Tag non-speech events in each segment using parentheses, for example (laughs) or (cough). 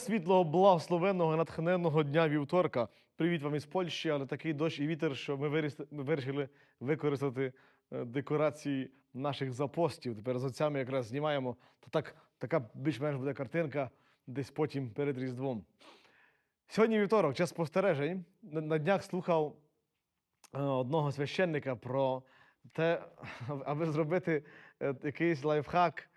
світлого, благословенного, натхненного дня вівторка. Привіт вам із Польщі, але такий дощ і вітер, що ми, вирішили використати е, декорації наших запостів. Тепер з отцями якраз знімаємо. То так, така більш-менш буде картинка десь потім перед Різдвом. Сьогодні вівторок, час спостережень. На, днях слухав е, одного священника про те, (laughs) аби зробити е, якийсь лайфхак.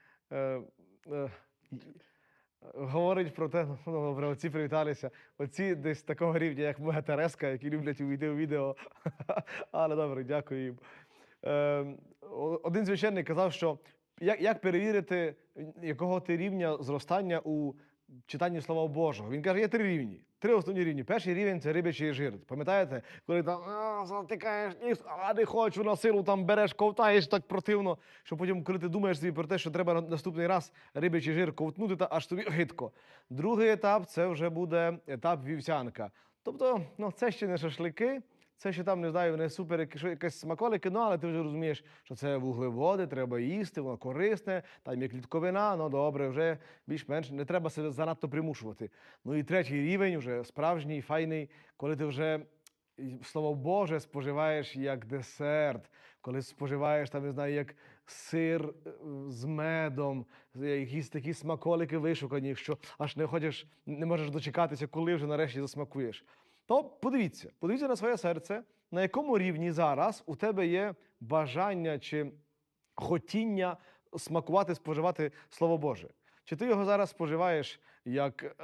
Говорить про те, ну добре, оці привіталися. Оці десь такого рівня, як моя Тереска, які люблять увійти у відео. (laughs) Але добре, дякую їм. Е, один священник казав, що як перевірити, якого ти рівня зростання у читанні Слова Божого. Він каже, є три рівні. Три основні рівні. Перший рівень це рибячий жир. Пам'ятаєте, коли там «А, затикаєш ніс, а не хочу на силу, там береш, ковтаєш так противно, що потім, коли ти думаєш собі про те, що треба на- наступний раз рибячий жир ковтнути, та аж тобі гидко. Другий етап це вже буде етап вівсянка. Тобто, ну це ще не шашлики. Це ще там не знаю, не супер, якесь смаколики, ну але ти вже розумієш, що це вуглеводи, треба їсти, воно корисне, там є клітковина, ну добре, вже більш-менш не треба себе занадто примушувати. Ну і третій рівень, вже справжній, файний, коли ти вже слово Боже споживаєш як десерт, коли споживаєш там, не знаю, як сир е, з медом, якісь такі смаколики вишукані, що аж не хочеш, не можеш дочекатися, коли вже нарешті засмакуєш. То подивіться, подивіться на своє серце, на якому рівні зараз у тебе є бажання чи хотіння смакувати, споживати Слово Боже. Чи ти його зараз споживаєш як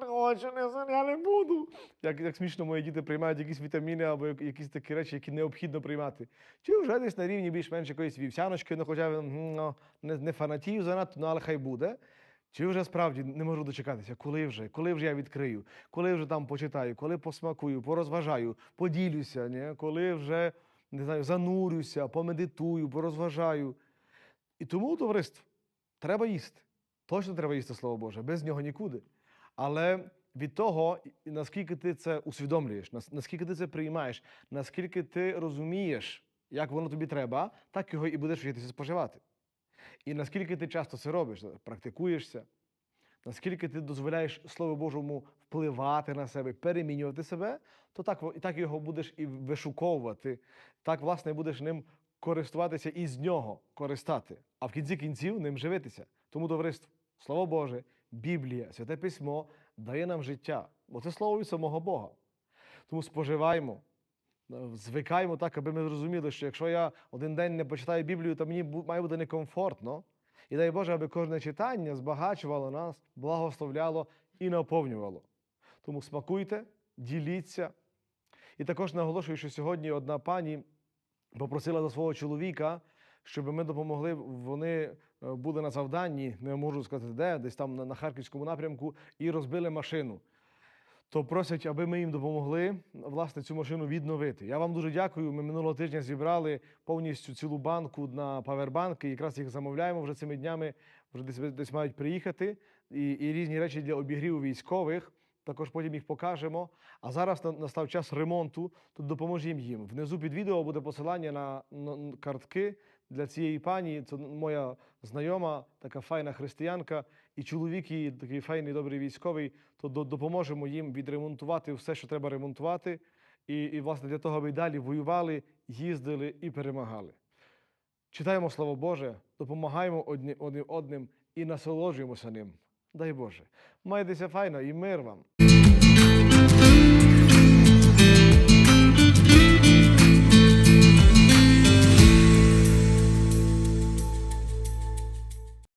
хочу, не я не буду. Як, як смішно мої діти приймають якісь вітаміни або якісь такі речі, які необхідно приймати. Чи вже десь на рівні більш-менш якоїсь вівсяночки, ну хоча ну, не, не фанатію занадто, ну але хай буде. Чи вже справді не можу дочекатися, коли вже, коли вже я відкрию, коли вже там почитаю, коли посмакую, порозважаю, поділюся, ні? коли вже не знаю, занурюся, помедитую, порозважаю. І тому, товариство, треба їсти. Точно треба їсти Слово Боже, без нього нікуди. Але від того, наскільки ти це усвідомлюєш, наскільки ти це приймаєш, наскільки ти розумієш, як воно тобі треба, так його і будеш вчитися споживати. І наскільки ти часто це робиш, практикуєшся, наскільки ти дозволяєш Слову Божому впливати на себе, перемінювати себе, то так, і так його будеш і вишуковувати, так, власне, будеш ним користуватися і з нього користати, а в кінці кінців ним живитися. Тому, товариство, Слово Боже, Біблія, Святе Письмо дає нам життя, бо це слово від самого Бога. Тому споживаємо, звикаємо так, аби ми зрозуміли, що якщо я один день не почитаю Біблію, то мені має бути некомфортно. І дай Боже, аби кожне читання збагачувало нас, благословляло і наповнювало. Тому смакуйте, діліться. І також наголошую, що сьогодні одна пані попросила за свого чоловіка, щоб ми допомогли. Вони е, були на завданні, не можу сказати, де, десь там на харківському напрямку, і розбили машину. То просять, аби ми їм допомогли власне цю машину відновити. Я вам дуже дякую. Ми минулого тижня зібрали повністю цілу банку на павербанки. Якраз їх замовляємо вже цими днями. Вже десь десь мають приїхати. І, і різні речі для обігріву військових. Також потім їх покажемо. А зараз на- настав час ремонту. Тут допоможімо їм. Внизу під відео буде посилання на картки для цієї пані. Це моя знайома, така файна християнка, і чоловік її такий файний, добрий військовий. То допоможемо їм відремонтувати все, що треба ремонтувати. І, і власне для того, аби далі воювали, їздили і перемагали. Читаємо Слово Боже, допомагаємо одні, одним одним і насолоджуємося ним. Дай Боже. Майтеся файно і мир вам.